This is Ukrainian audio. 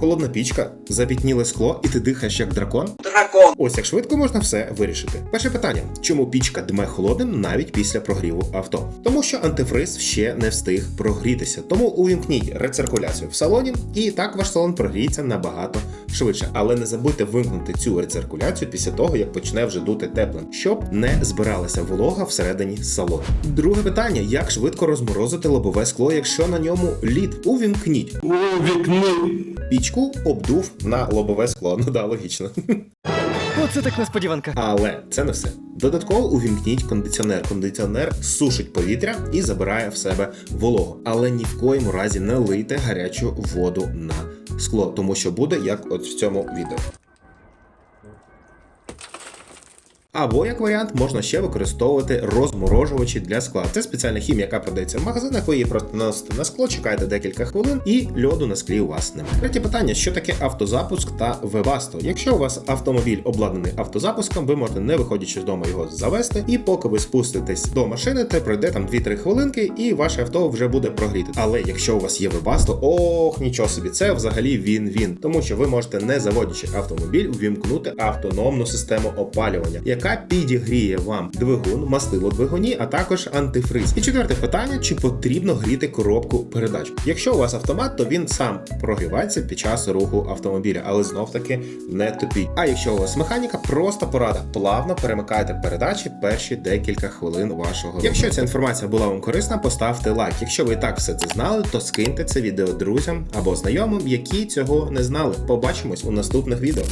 холодна пічка, запітніле скло, і ти дихаєш як дракон? Дракон. Ось як швидко можна все вирішити. Перше питання: чому пічка дме холодним навіть після прогріву авто? Тому що антифриз ще не встиг прогрітися. Тому увімкніть рециркуляцію в салоні, і так ваш салон прогріється набагато швидше. Але не забудьте вимкнути цю рециркуляцію після того, як почне вже дути теплим, щоб не збиралася волога всередині салону. Друге питання: як швидко розморозити лобове скло, якщо на ньому лід? Увімкніть пічку, обдув на лобове скло. Ну да, логічно. Оце так несподіванка. Але це не все. Додатково увімкніть кондиціонер. Кондиціонер сушить повітря і забирає в себе вологу. Але ні в коєму разі не лийте гарячу воду на скло, тому що буде як от в цьому відео. Або як варіант можна ще використовувати розморожувачі для скла. Це спеціальна хімія, яка продається в магазинах. Ви її просто наносите на скло, чекаєте декілька хвилин, і льоду на склі у вас немає. Третє питання: що таке автозапуск та вебасто? Якщо у вас автомобіль обладнаний автозапуском, ви можете не виходячи з дому його завести, і поки ви спуститесь до машини, то пройде там 2-3 хвилинки, і ваше авто вже буде прогріти. Але якщо у вас є вебасто, ох, нічого собі, це взагалі він-він, тому що ви можете, не заводячи автомобіль, увімкнути автономну систему опалювання, яка підігріє вам двигун, мастило двигуні, а також антифриз. І четверте питання: чи потрібно гріти коробку передач? Якщо у вас автомат, то він сам прогрівається під час руху автомобіля, але знов таки не тупіть. А якщо у вас механіка, просто порада. Плавно перемикайте передачі перші декілька хвилин вашого. руху. Якщо ця інформація була вам корисна, поставте лайк. Якщо ви і так все це знали, то скиньте це відео друзям або знайомим, які цього не знали. Побачимось у наступних відео.